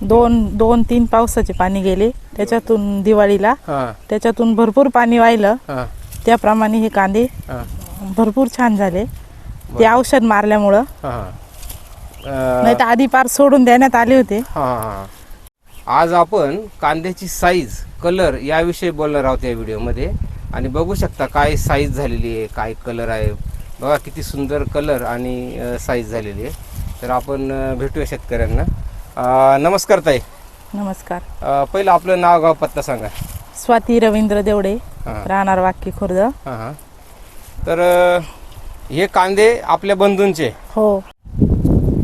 दोन दोन तीन पावसाचे पाणी गेले. त्याच्यातून दिवाळीला हां. त्याच्यातून भरपूर पाणी वाहिलं. हां. त्याप्रमाणे हे कांदे हां. भरपूर छान झाले. ते औषध मारल्यामुळं. हां. नाही तर आधी पार सोडून देण्यात आले होते. हां हां आज आपण कांद्याची साईज कलर याविषयी बोलणार आहोत या व्हिडिओमध्ये. आणि बघू शकता काय साईज झालेली आहे काय कलर आहे. बघा किती सुंदर कलर आणि साईज झालेली आहे. तर आपण अ, भेटूया शेतकऱ्यांना. अ, नमस्कार ताई. नमस्कार. अ, पहिलं आपलं नाव गाव पत्ता सांगा. स्वाती रवींद्र देवडे हां. राहणार वाक्य खुर्द. हां हां. तर अ, हे कांदे आपल्या बंधूंचे. हो.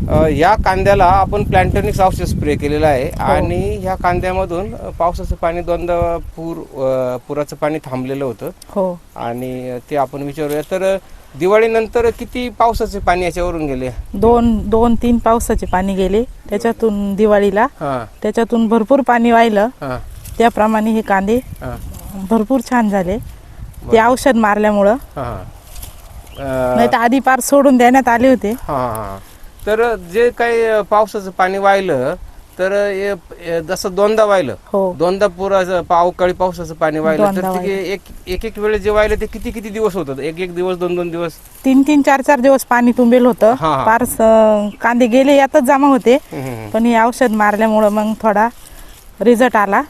अ, या कांद्याला आपण प्लॅन्टोनिक्स औषध स्प्रे केलेलं आहे आणि ह्या कांद्यामधून अ, पावसाचं पाणी दोनदा पूर अ, पुराचं पाणी थांबलेलं होतं. हो. आणि ते आपण विचारूया. तर दिवाळीनंतर किती पावसाचे पाणी याच्यावरून गेले? दोन दोन तीन पावसाचे पाणी गेले. त्याच्यातून दिवाळीला हां. त्याच्यातून भरपूर पाणी वाहिलं. हां. त्याप्रमाणे हे कांदे हां. भरपूर छान झाले. ते औषध मारल्यामुळं. हां. नाही तर आधी पार सोडून देण्यात आले होते. हां हां. तर जे काही पावसाचं पाणी वाहिलं तर जसं दोनदा वाहिलं. हो. दोनदा पुराचं अवकाळी पावसाचं पाणी वाहिलं तर ते एक एक एक वेळेस जे वाहिलं ते किती किती दिवस होतं एक एक दिवस दोन दोन दिवस? तीन तीन चार चार दिवस पाणी तुंबेल होतं. हा, हा. फार स- कांदे गेले यातच जमा होते. पण हे औषध मारल्यामुळं मग थोडा रिझल्ट आला.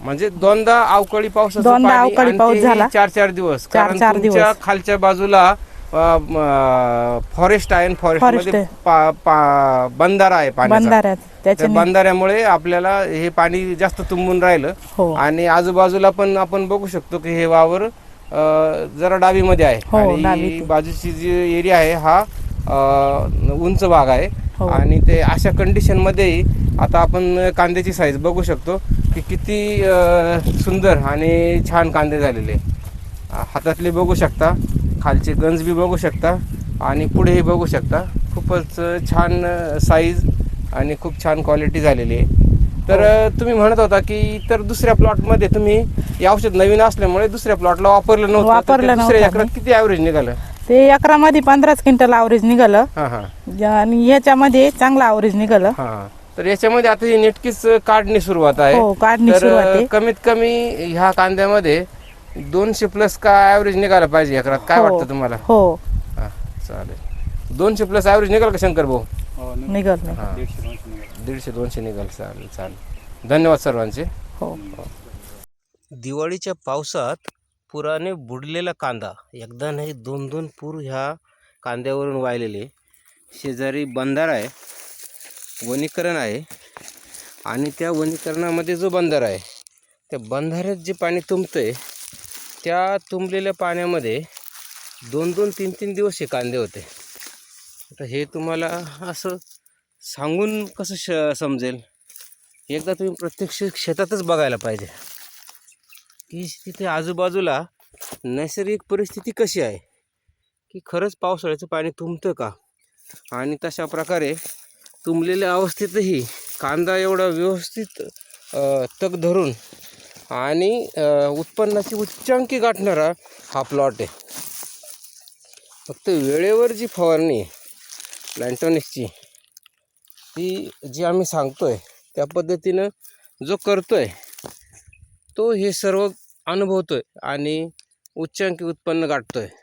म्हणजे दोनदा अवकाळी पावसाचं दोनदा अवकाळी पाऊस झाला. चार चार दिवस. चार- चार दिवस. खालच्या बाजूला फॉरेस्ट आहे फॉरेस्टमध्ये आहे. बंधारा आहे पाण्याचा. बंधाऱ्यात त्या त्याच्याने बंधाऱ्यामुळे आपल्याला हे पाणी जास्त तुंबून राहिलं. हो. आणि आजूबाजूला पण आपण बघू शकतो की हे वावर जरा डावीमध्ये आहे. हो, आणि डावीत. बाजूची जी एरिया आहे हा उंच भाग आहे. हो. आणि ते अशा कंडिशनमध्ये आता आपण कांद्याची साईज बघू शकतो की किती सुंदर आणि छान कांदे झालेले. हातातले बघू शकता. खालचे गंज बी बघू शकता आणि पुढेही बघू शकता. खूपच छान साईज आणि खूप छान क्वालिटी झालेली आहे. तर अ, तुम्ही म्हणत होता की इतर दुसऱ्या प्लॉटमध्ये तुम्ही हे औषध नवीन असल्यामुळे दुसऱ्या प्लॉटला वापरलं नव्हतं. वापरलं दुसऱ्या किती ॲव्हरेज निघालं? ते अकरामध्ये पंधराच क्विंटल आवरेज निघालं. हां हां. आणि ह्याच्यामध्ये चांगलं आवरेज निघालं. हां तर याच्यामध्ये आता ही नेटकीच काढणी सुरुवात आहे. हो काढणी तर सुरुवात आहे. कमीत कमी ह्या कांद्यामध्ये दोनशे प्लस का ॲव्हरेज निघाला पाहिजे एकरात काय हो. वाटतं तुम्हाला? हो. हां चालेल. दोनशे प्लस ॲव्हरेज निघाल का शंकर भाऊ? निघाल नाही हां दीडशे दोनशे निघाल. चालेल चालेल. धन्यवाद सर्वांचे. हो. दिवाळीच्या पावसात पुराने बुडलेला कांदा. एकदा नाही दोन दोन पूर ह्या कांद्यावरून वाहिलेले. शेजारी बंधारा आहे वनीकरण आहे आणि त्या वनीकरणामध्ये जो बंधारा आहे त्या बंधाऱ्यात जे पाणी तुंबतंय त्या तुंबलेल्या पाण्यामध्ये दोन दोन तीन तीन दिवस हे कांदे होते. आता हे तुम्हाला असं सांगून कसं श समजेल? एकदा तुम्ही प्रत्यक्ष शेतातच बघायला पाहिजे. की तिथे आजूबाजूला नैसर्गिक परिस्थिती कशी आहे? की खरंच पावसाळ्याचं पाणी तुंबतं का? आणि तशा प्रकारे तुंबलेल्या अवस्थेतही कांदा एवढा व्यवस्थित तग धरून आणि उत्पन्नाची उच्चांकी गाठणारा हा प्लॉट आहे. फक्त वेळेवर जी फवारणी आहे प्लॅन्टॉनिक्सची ती जी आम्ही सांगतो आहे त्या पद्धतीनं जो करतो आहे तो हे सर्व अनुभवतो आहे आणि उच्चांकी उत्पन्न गाठतो आहे